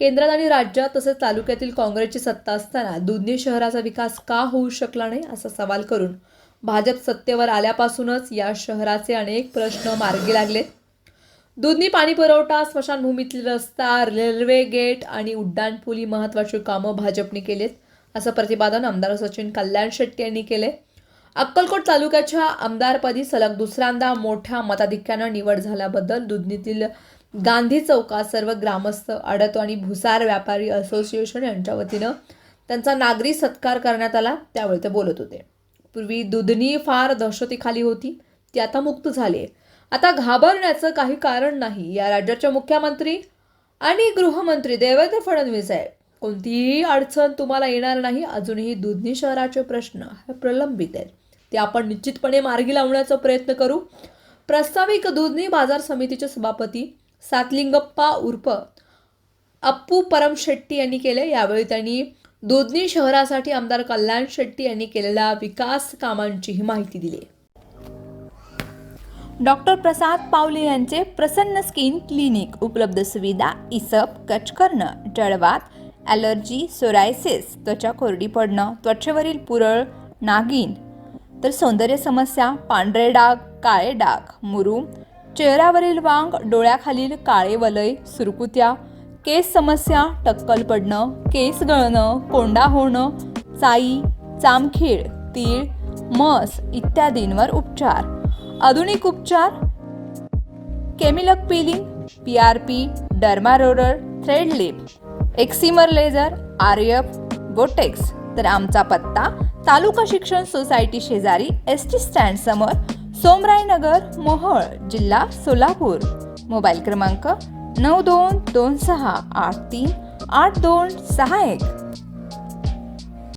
केंद्रात आणि राज्यात तसेच तालुक्यातील काँग्रेसची सत्ता असताना दोन्ही शहराचा विकास का होऊ शकला नाही असा सवाल करून भाजप सत्तेवर आल्यापासूनच या शहराचे अनेक प्रश्न मार्गी लागलेत दुधनी पाणी पुरवठा स्मशानभूमीतील रस्ता रेल्वे गेट आणि उड्डाणपूल ही महत्त्वाची कामं भाजपने केलीत असं प्रतिपादन आमदार सचिन कल्याण शेट्टी यांनी केले. अक्कलकोट तालुक्याच्या आमदारपदी सलग दुसऱ्यांदा मोठ्या मताधिक्यानं निवड झाल्याबद्दल दुधनीतील गांधी चौकात सर्व ग्रामस्थ अडतो आणि भुसार व्यापारी असोसिएशन यांच्या वतीनं त्यांचा नागरी सत्कार करण्यात आला. त्यावेळी ते बोलत होते. पूर्वी दुधनी फार दहशतीखाली होती ती आता मुक्त झाली आहे. आता घाबरण्याचं काही कारण नाही या राज्याचे मुख्यमंत्री आणि गृहमंत्री देवेंद्र फडणवीस आहे कोणतीही अडचण तुम्हाला येणार नाही अजूनही दुधनी शहराचे प्रश्न हे प्रलंबित आहेत. ते आपण निश्चितपणे मार्गी लावण्याचा प्रयत्न करू. प्रस्ताविक दुधनी बाजार समितीचे सभापती सातलिंगप्पा उर्फ अप्पू परम शेट्टी यांनी केले. यावेळी त्यांनी दुधनी शहरासाठी आमदार कल्याण शेट्टी यांनी केलेल्या विकास कामांचीही माहिती दिली. डॉक्टर प्रसाद पावले यांचे प्रसन्न स्किन क्लिनिक उपलब्ध सुविधा इसप कच करणं जळवात ॲलर्जी सोरायसिस त्वचा कोरडी पडणं त्वचेवरील पुरळ नागिन तर सौंदर्य समस्या पांढरे डाग काळे डाग मुरू चेहऱ्यावरील वांग डोळ्याखालील काळे वलय सुरकुत्या केस समस्या टक्कल पडणं केस गळणं कोंडा होणं चाई चामखीळ तीळ मस इत्यादींवर उपचार. आधुनिक उपचार केमिलक peeling P R P derma roller thread lip excimer laser आर्यप Botox तर आमचा पत्ता तालुका शिक्षण सोसायटी शेजारी एस टी स्टँड समोर सोमरायनगर मोहोळ जिल्हा सोलापूर. मोबाईल क्रमांक नऊ दोन दोन सहा आठ तीन आठ दोन सहा एक.